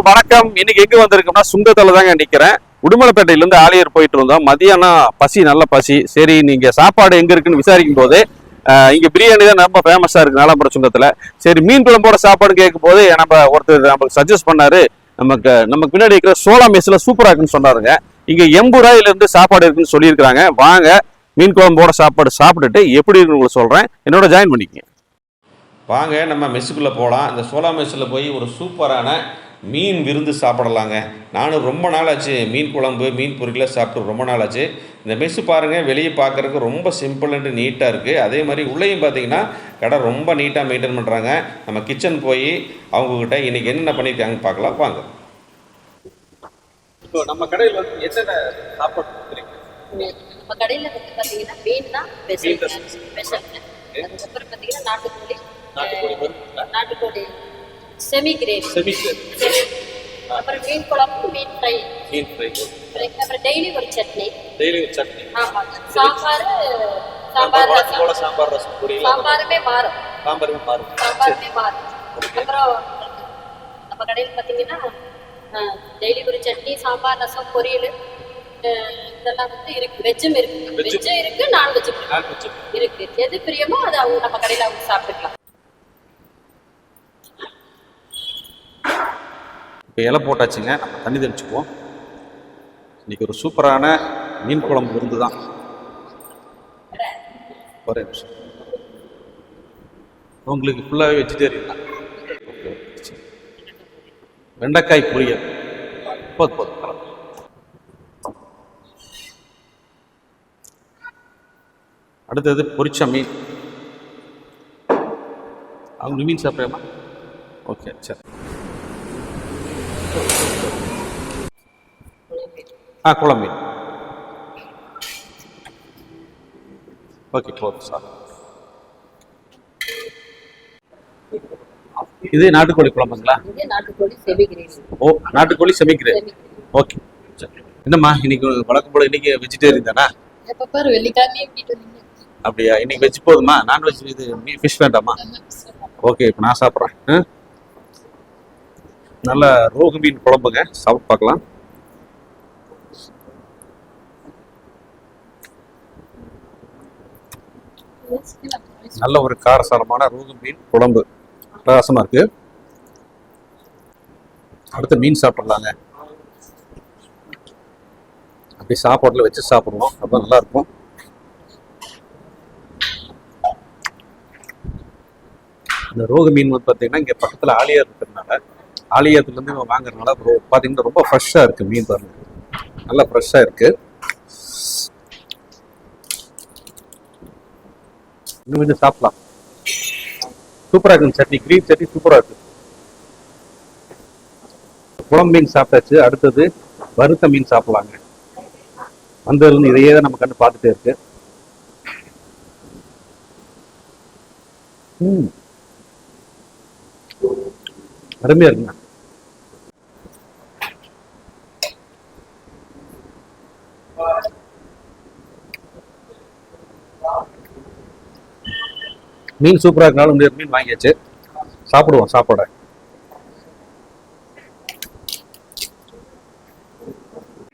வணக்கம். இன்னைக்கு எங்க வந்திருக்கோம்னா சுங்கத்தில் தாங்க நிக்கிறேன். உடுமலைப்பேட்டையில இருந்து ஆலியர் போயிட்டு இருந்தோம் மதியானம் பசி நல்ல பசி. சரி நீங்க சாப்பாடு எங்க இருக்குன்னு விசாரிக்கும் போது இங்க பிரியாணி தான் ரொம்ப ஃபேமஸா இருக்கு நாலாம்பரம் சுங்கத்துல சரி மீன் குழம்போட சாப்பாடு கேட்கும் போது நம்ம ஒருத்தர் நமக்கு சஜஸ்ட் பண்ணாரு. நமக்கு நமக்கு பின்னாடி இருக்கிற சோளா மெஸ்ல சூப்பரா இருக்குன்னு சொன்னாருங்க. இங்க எம்புராயில இருந்து சாப்பாடு இருக்குன்னு சொல்லியிருக்காங்க வாங்க மீன் குழம்போட சாப்பாடு சாப்பிட்டுட்டு எப்படி இருக்குன்னு உங்களுக்கு சொல்றேன். என்னோட ஜாயின் பண்ணிக்கங்க. வாங்க நம்ம மெஸ்ஸுக்குள்ளே போகலாம் இந்த சோலா மெஸ்ஸில் போய் ஒரு சூப்பரான மீன் விருந்து சாப்பிடலாங்க. நானும் ரொம்ப நாள் ஆச்சு மீன் குழம்பு மீன் பொரியலாம் சாப்பிட்டு ரொம்ப நாள் ஆச்சு இந்த மெஸ்ஸு பாருங்கள் வெளியே பார்க்குறதுக்கு ரொம்ப சிம்பிள் அண்ட் நீட்டாக இருக்குது அதே மாதிரி உள்ளேயும் பார்த்தீங்கன்னா கடை ரொம்ப நீட்டாக மெயின்டைன் பண்ணுறாங்க நம்ம கிச்சன் போய் அவங்கக்கிட்ட இன்றைக்கி என்னென்ன பண்ணியிருக்காங்கன்னு பார்க்கலாம். வாங்க. இப்போ நம்ம கடையில் வந்து என்னென்ன சாப்பாடு நம்ம கடையில வந்து பாத்தீங்கன்னா மீன் தான் ஸ்பெஷல் மீன் தான் ஸ்பெஷல் அதுக்கப்புறம் பாத்தீங்கன்னா நாட்டுக்கோழி. நாட்டுக்கோழி செமி கிரேவி செமி அப்புறம் மீன் குழம்பு மீன் ஃப்ரை மீன் ஃப்ரை அப்புறம் டெய்லி ஒரு சட்னி. டெய்லி சட்னி. ஆமா சாம்பார் சாம்பார் ரசம். சாம்பார் ரசம் பொரியல் சாம்பாருமே மாறும். சாம்பார் மாறும். சாம்பாருமே மாறும். அப்புறம் நம்ம கடையில் டெய்லி ஒரு சட்னி சாம்பார் ரசம் பொரியல் இதெல்லாம் வந்து இருக்கு. வெஜ்ஜும் இருக்கு. வெஜ்ஜும் இருக்கு இருக்கு. நான்வெஜ் இருக்கு. எது பிரியமோ அது அவங்க நம்ம கடையில அவங்க சாப்பிட்டுக்கலாம். இலை போட்டாச்சுங்க நம்ம தண்ணி தெளிச்சுக்குவோம். இன்னைக்கு ஒரு சூப்பரான மீன் குழம்பு விருந்து தான் ஒரே நிமிஷம். உங்களுக்கு ஃபுல்லாகவே வெஜிடேரியன் தான். வெண்டைக்காய் பொரியல். போதும் போதும் அடுத்தது பொரிச்ச மீன். அவங்க மீன் சாப்பிட்றேம்மா ஓகே சரி. ஆ குழம்பு. ஓகே போதும் சார் இது நாட்டுக்கோழி குழம்புங்களா? ஓ நாட்டுக்கோழி செமிக்கிறேன் செமி ஓகே. என்னம்மா இன்னைக்கு வழக்கம் போல இன்னைக்கு வெஜிடேரியன் தானா? அப்படியா? இன்னைக்கு வெஜ் போதுமா? நான்வெஜ் இது ஃபிஷ் வேண்டாமா? ஓகே இப்போ நான் சாப்பிட்றேன்? நல்ல ரோகு மீன் குழம்புங்க. சாப்பிட்டு பார்க்கலாம். நல்ல ஒரு காரசாரமான ரோகு மீன் குழம்பு. பிரகாசமா இருக்கு. அடுத்து மீன் சாப்பிடலாங்க. அப்படி சாப்பாடுல வச்சு சாப்பிடுவோம். ரொம்ப நல்லா இருக்கும். இந்த ரோகு மீன் வந்து பார்த்தீங்கன்னா இங்கே பக்கத்தில் ஆலியா இருக்கிறதுனால ஆலியாத்துலேருந்து இவங்க வாங்குறதுனால ரோ பார்த்தீங்கன்னா ரொம்ப ஃப்ரெஷ்ஷாக இருக்குது மீன் பாருங்க. நல்லா ஃப்ரெஷ்ஷாக இருக்குது இன்னும் கொஞ்சம் சாப்பிடலாம். சூப்பராக இருக்குங்க சட்னி. கிரீன் சட்னி சூப்பராக இருக்கு. குழம்பு மீன் சாப்பிட்டாச்சு. அடுத்தது வறுத்த மீன் சாப்பிடலாங்க. வந்ததுலேருந்து இதையே தான் நம்ம கண்டு பார்த்துட்டே இருக்கு. ம். அருமையா இருக்குங்க. மீன் சூப்பரா இருக்கனால இந்த மீன் வாங்கியாச்சு. சாப்பிடுவோம் சாப்பாட.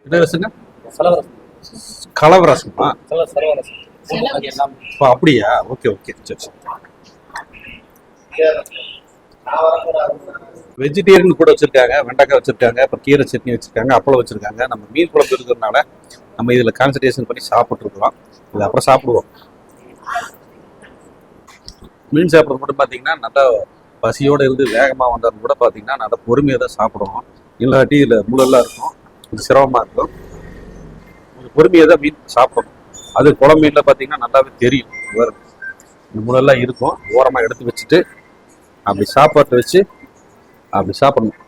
என்ன ரசங்க? கலவரசமா? ஓ, அப்படியா? Okay okay. சரி வெஜிடேரியன் கூட வச்சிருக்காங்க வெண்டைக்காய் வச்சிருக்காங்க அப்புறம் கீரை சட்னி வச்சிருக்காங்க அப்பளம் வச்சிருக்காங்க. நம்ம மீன் குழம்பு இருக்கிறதுனால நம்ம இதுல கான்சன்ட்ரேஷன் பண்ணி சாப்பிட்டு இருக்கிறோம் இது அப்புறம் சாப்பிடுவோம். மீன் சாப்பிட்றது மட்டும் பார்த்தீங்கன்னா நல்லா பசியோட இருந்து வேகமாக வந்தாலும் கூட பார்த்தீங்கன்னா நல்லா பொறுமையாக தான் சாப்பிடுவோம். இல்லாட்டி இதில் முள்ளெல்லாம் இருக்கும். இது சிரமமாக இருக்கும். கொஞ்சம் பொறுமையாக தான் மீன் சாப்பிடணும். அது குழம்பு மீனில் பார்த்தீங்கன்னா நல்லாவே தெரியும். வேறு இந்த முள்ளெல்லாம் இருக்கும். ஓரமாக எடுத்து வச்சுட்டு அப்படி சாப்பாட்டை வச்சு அப்படி சாப்பிடணும்.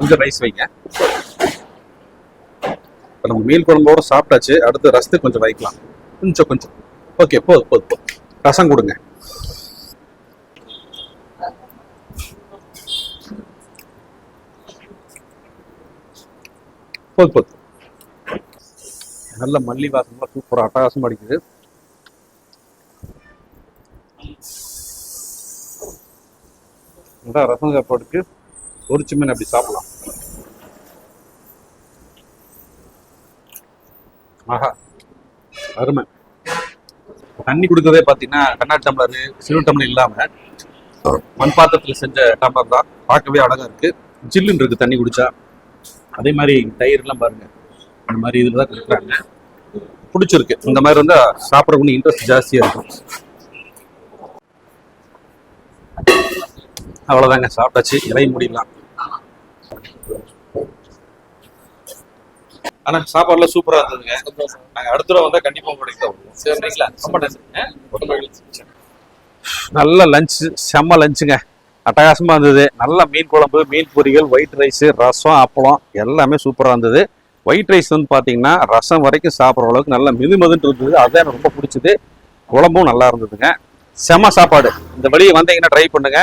கொஞ்சம் ரைஸ் வைங்க. இப்போ நம்ம மீன் குழம்போட சாப்பிட்டாச்சு. அடுத்து ரசத்துக்கு கொஞ்சம் வைக்கலாம். கொஞ்சம் கொஞ்சம். ஓகே போதும் போதும் ரசம் கொடுங்க. போதும் போதும் நல்ல மல்லி வாசம்லாம் சூப்பராக அட்டகாசமாக அடிக்குது. நல்லா ரசம் சாப்பாடுக்கு ஒரு சிம்மன் அப்படி சாப்பிடலாம். ஆஹா. அருமை. தண்ணி கொடுக்கறதே பாத்தீங்கன்னா கண்ணாடி டம்ளர் சில்வர் டம்ளர் இல்லாம மண் பாத்திரத்துல செஞ்ச டம்ளர் தான். பார்க்கவே அழகா இருக்கு. ஜில்லுன்னு இருக்கு தண்ணி குடிச்சா. அதே மாதிரி தயிர்லாம் பாருங்க. அந்த மாதிரி இதில் தான் கொடுக்குறாங்க. பிடிச்சிருக்கு. இந்த மாதிரி இருந்தா சாப்பிட இன்ட்ரெஸ்ட் ஜாஸ்தியா இருக்கும். அவ்வளவுதாங்க சாப்பிட்டாச்சு. இலையும் முடியலாம் ஆனா சாப்பாடுலாம் சூப்பரா இருந்ததுங்க. நாங்க அடுத்த தடவை வந்தா கண்டிப்பா உங்களுக்கு சரிங்களா? ரொம்ப நல்ல லஞ்ச் செம்ம லஞ்சுங்க அட்டகாசமா இருந்தது. நல்ல மீன் குழம்பு மீன் பொரியல் ஒயிட் ரைஸ் ரசம் அப்பளம் எல்லாமே சூப்பரா இருந்தது. ஒயிட் ரைஸ் வந்து பாத்தீங்கன்னா ரசம் வரைக்கும் சாப்பிட்ற அளவுக்கு நல்ல மிதுமதுன்னு இருந்தது. அதுதான் எனக்கு ரொம்ப பிடிச்சது. குழம்பும் நல்லா இருந்ததுங்க. செம சாப்பாடு. இந்த வெளியே வந்தீங்கன்னா ட்ரை பண்ணுங்க.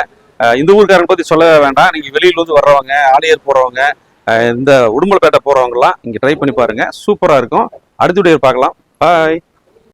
இந்த ஊருக்காரங்க பத்தி சொல்லவே வேண்டாம். நீங்க வெளியில இருந்து வர்றவங்க ஆலியர் போறவங்க இந்த உடுமலைப்பேட்டை போகிறவங்கலாம் இங்கே ட்ரை பண்ணி பாருங்கள் சூப்பராக இருக்கும். அடுத்த வீடியோ பார்க்கலாம். பாய்